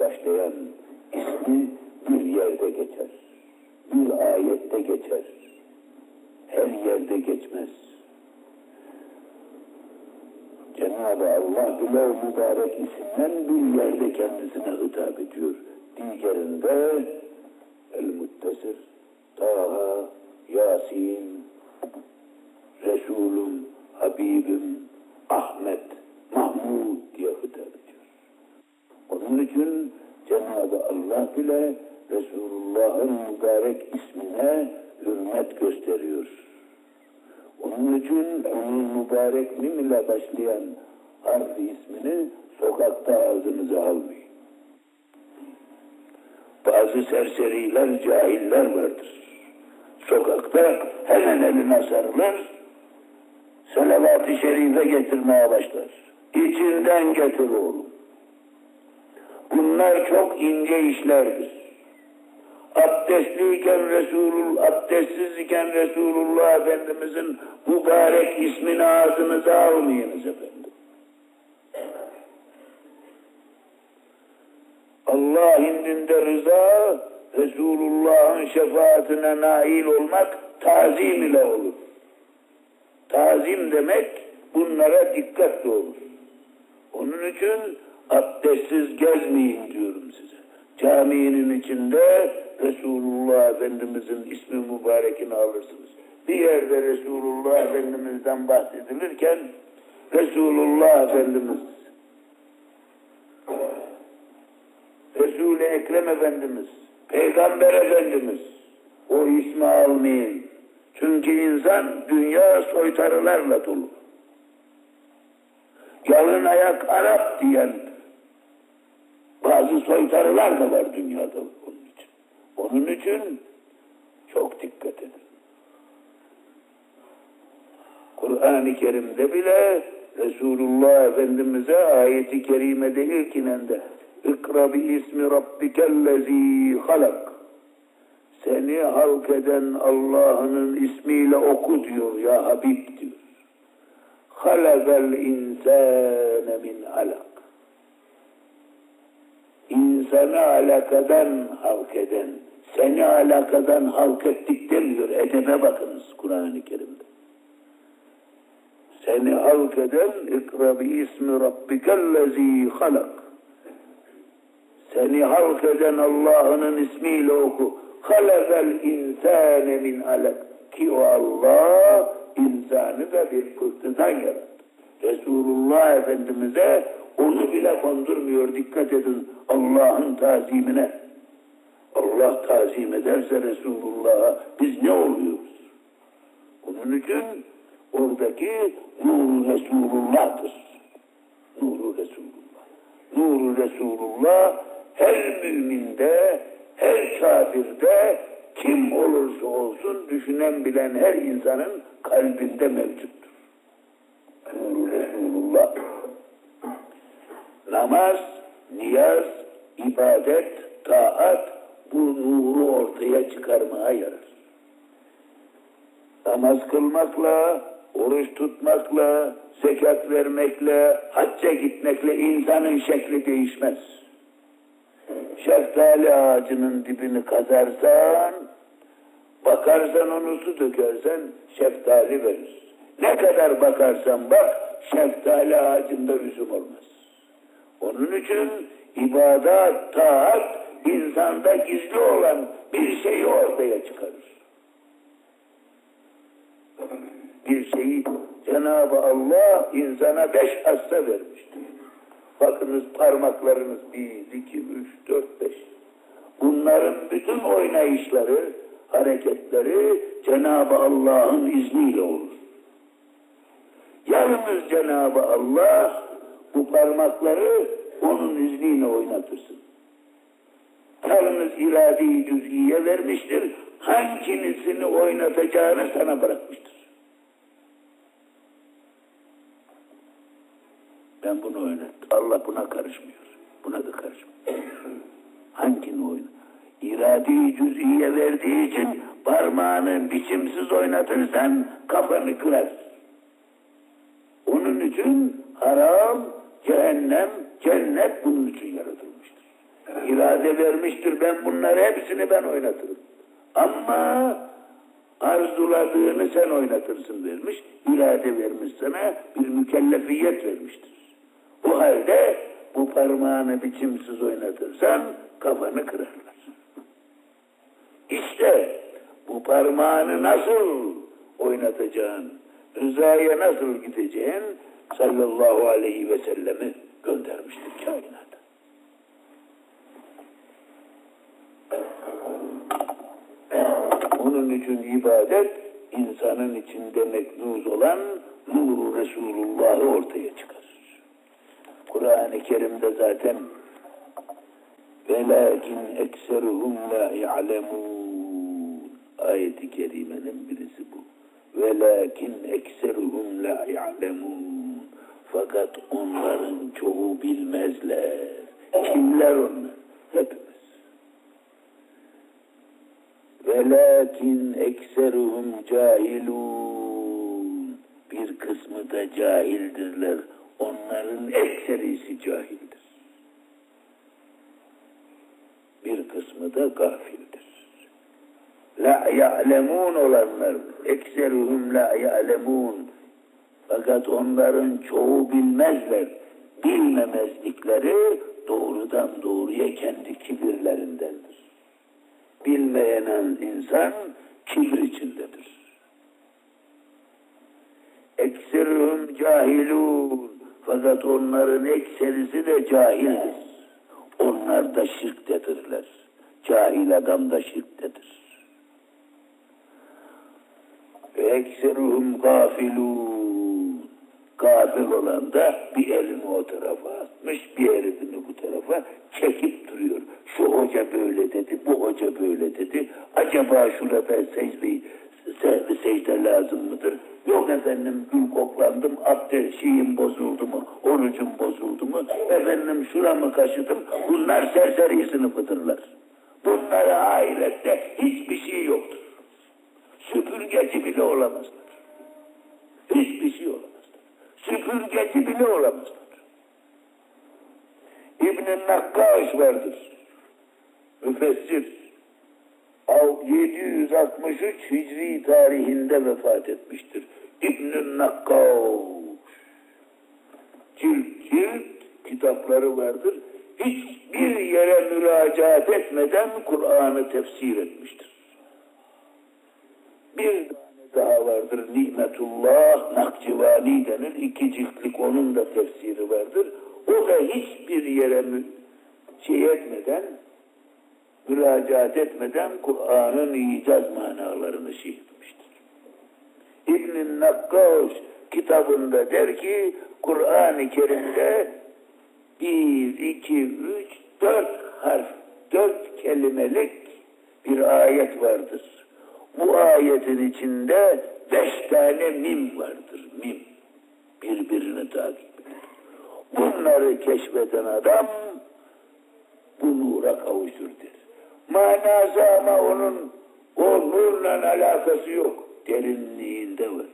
başlayan ismi bir yerde geçer. Bir ayette geçer. Her yerde geçmez. Cenab-ı Allah bile o mübarek isimden bir yerde kendisine hitap ediyor. Diğerinde El-Muttesir, Taha, Yasin, Resulüm, Habibim, Ahmet, Mahmud. Onun için Cenab-ı Allah bile Resulullah'ın mübarek ismine hürmet gösteriyor. Onun için onun mübarek mim ile başlayan harfi ismini sokakta ağzınıza almayın. Bazı serseriler, cahiller vardır. Sokakta hemen eline sarılır, salavat-ı şerife getirmeye başlar. İçinden getir oğlum. Bunlar çok ince işlerdir. Abdestliyken Resulul, abdestsiz iken Resulullah Efendimizin mübarek ismini ağzınıza almayınız efendim. Allah indinde rıza, Resulullah'ın şefaatine nail olmak tazim ile olur. Tazim demek bunlara dikkatli olur. Onun için abdestsiz gezmeyin diyorum size. Caminin içinde Resulullah Efendimizin ismi mübarekini alırsınız. Bir yerde Resulullah Efendimiz'den bahsedilirken Resulullah Efendimiz Resul-i Ekrem Efendimiz Peygamber Efendimiz o ismi almayın. Çünkü insan dünya soytarılarla dolu. Yalın ayak Arap diyen bazı soytarılar da var dünyada onun için. Onun için çok dikkat edin. Kur'an-ı Kerim'de bile Resulullah Efendimiz'e ayeti kerimede ilkinende İkra bi ismi rabbikellezi halak seni halk eden Allah'ın ismiyle oku diyor ya Habib diyor. Halakal insane min alak insanı alakadan halk eden, seni alakadan halk ettik demiyor. Edebe bakınız Kur'an-ı Kerim'de. Seni halk eden ikra bi ismi rabbikellezi halak. Seni halk eden Allah'ın ismiyle oku. Halakal insane min alak. Ki o Allah insanı da bir pıhtıdan yarattı. Resulullah Efendimiz'e onu bile kondurmuyor. Dikkat edin Allah'ın tazimine. Allah tazim ederse Resulullah'a biz ne oluyoruz? Onun için oradaki nuru Resulullah'tır. Nuru Resulullah. Nuru Resulullah her müminde, her kafirde kim olursa olsun düşünen bilen her insanın kalbinde mevcuttur. Nuru namaz, niyaz, ibadet, taat bu nuru ortaya çıkarmaya yarar. Namaz kılmakla, oruç tutmakla, zekat vermekle, hacca gitmekle insanın şekli değişmez. Şeftali ağacının dibini kazarsan, bakarsan onu su dökersen şeftali verir. Ne kadar bakarsan bak, şeftali ağacında üzüm olmaz. Onun için ibadet, taat insanda gizli olan bir şeyi ortaya çıkarır. Bir şeyi Cenab-ı Allah insana beş hassa vermiştir. Bakınız parmaklarınız bir, iki, üç, dört, beş. Bunların bütün oynayışları, hareketleri Cenab-ı Allah'ın izniyle olur. Yalnız Cenab-ı Allah bu parmakları izniyle oynatırsın. Yalnız irade-i cüz'iye vermiştir. Hangisini oynatacağını sana bırakmıştır. Ben bunu oynattım. Allah buna karışmıyor. Buna da karışmıyor. Hangini oyna? İrade-i cüz'iye verdiği için parmağını biçimsiz oynatırsan kafanı kırar. Onun için haram, cehennem, cennet bunun için yaratılmıştır. İrade vermiştir. Ben bunları hepsini ben oynatırım. Ama arzuladığını sen oynatırsın vermiş. İrade vermiş sana bir mükellefiyet vermiştir. O halde bu parmağını biçimsiz oynatırsan kafanı kırarlar. İşte bu parmağını nasıl oynatacağın, rızaya nasıl gideceğin sallallahu aleyhi ve sellemi göndermiştir kainata. Onun için ibadet insanın içinde meknuz olan nuru Resulullah'ı ortaya çıkarır. Kur'an-ı Kerim'de zaten velakin ekseruhum la ya'lemun ayeti kerimenin birisi bu. Velakin ekseruhum la ya'lemun fakat onların çoğu bilmezler. Kimler onlar? Hepimiz. Velakin ekseruhum cahilun. Bir kısmı da cahildirler. Onların ekserisi cahildir. Bir kısmı da gafildir. La ya'lemun olanlar, ekseruhum la ya'lemun. Fakat onların çoğu bilmezler. Bilmemezlikleri doğrudan doğruya kendi kibirlerindendir. Bilmeyen insan kibir içindedir. Ekserühüm cahilun. Fakat onların ekserisi de cahildir. Onlar da şirktedirler. Cahil adam da şirktedir. Ve ekseruhum gafilun. Gafil olan da bir elini o tarafa atmış, bir elini bu tarafa çekip duruyor. Şu hoca böyle dedi, bu hoca böyle dedi. Acaba şurada secde, secde, secde lazım mıdır? Yok efendim gül koklandım, abdest şeyim bozuldu mu, orucum bozuldu mu? Efendim şuramı kaşıdım, bunlar serseri sınıfıdırlar. Bunlara ahirette hiçbir şey yoktur. Süpürgeci bile olamazlar. Hiçbir şey olamazlar. Süpürgeci bile olamazlar. İbn-i Nakkaş vardır. Müfessir. 763 Hicri tarihinde vefat etmiştir. İbn-i Nakkaş. Cilt cilt kitapları vardır. Hiçbir yere müracaat etmeden Kur'an'ı tefsir etmiştir. Bir daha vardır. Nimetullah Nakcivani denir. İki ciltlik onun da tefsiri vardır. O da hiçbir yere şey etmeden müracaat etmeden Kur'an'ın icaz manalarını şey etmiştir. İbn-i Nakkaş kitabında der ki Kur'an-ı Kerim'de bir, iki, üç, dört harf, dört kelimelik bir ayet vardır. Bu ayetin içinde beş tane mim vardır. Mim. Birbirini takip eder. Bunları keşfeden adam bu nura kavuşur der. Manası ama onun o nurla alakası yok. Derinliğinde var.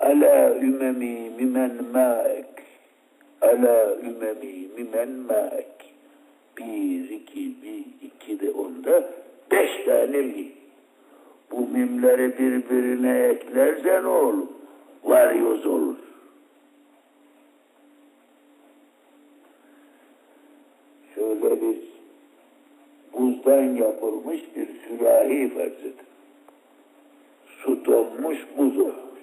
Ala ümemi mimen ma'ek. Ala ümemi mimen ma'ek. Bir, iki, bir, iki de onda beş tane mim. Bu mimleri birbirine eklersen oğlum var yoz olur. Şöyle bir buzdan yapılmış bir sürahi farz edin. Su donmuş buz olmuş.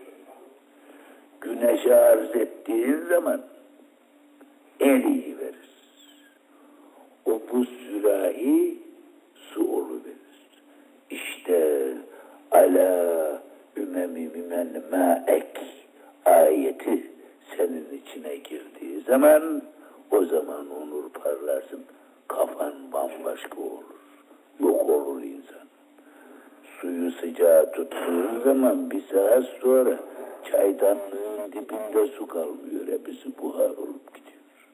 Güneşe arz ettiğin zaman verir. Zaman o zaman onur parlarsın. Kafan bambaşka olur. Yok olur insan. Suyu sıcağı tuttuğun zaman bir saat sonra çaydanlığın dibinde su kalmıyor. Hepsi buhar olup gidiyor.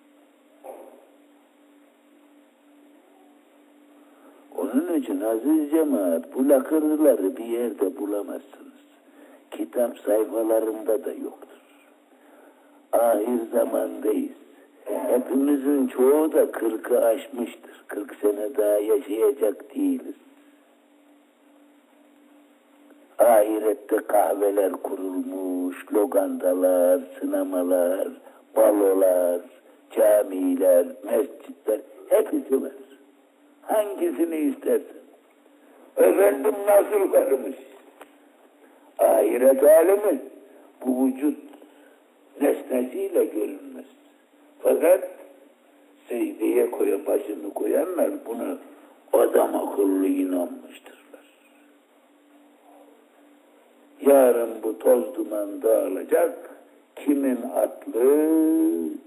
Onun için aziz cemaat bu lakırdıları bir yerde bulamazsınız. Kitap sayfalarında da yoktur. Ahir zamandayız. Hepimizin çoğu da kırkı aşmıştır. Kırk sene daha yaşayacak değiliz. Ahirette kahveler kurulmuş, logandalar, sinemalar, balolar, camiler, mescitler hepsi var. Hangisini istersin? Efendim nasıl varmış? Ahiret alemi bu vücut nesnesiyle görünmez. Fakat secdeye koya başını koyanlar bunu adam akıllı inanmıştırlar. Yarın bu toz duman dağılacak, kimin atlı,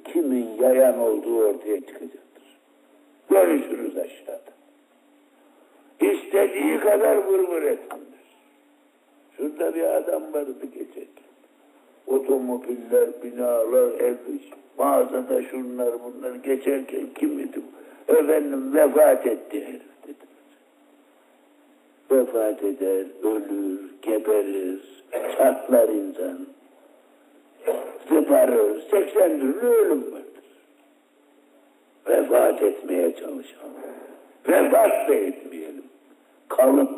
kimin yayan olduğu ortaya çıkacaktır. Görüşürüz aşağıda. İstediği kadar vır etsinler. Şurada bir adam vardı geçerken. Otomobiller, binalar, ev, mağazada şunlar bunlar geçerken kim idi? Efendim vefat etti herif dediler. Vefat eder, ölür, geberir, çatlar insan. Zıparır, 80 türlü ölüm vardır. Vefat etmeye çalışalım. Vefat da etmeyelim. Kalıp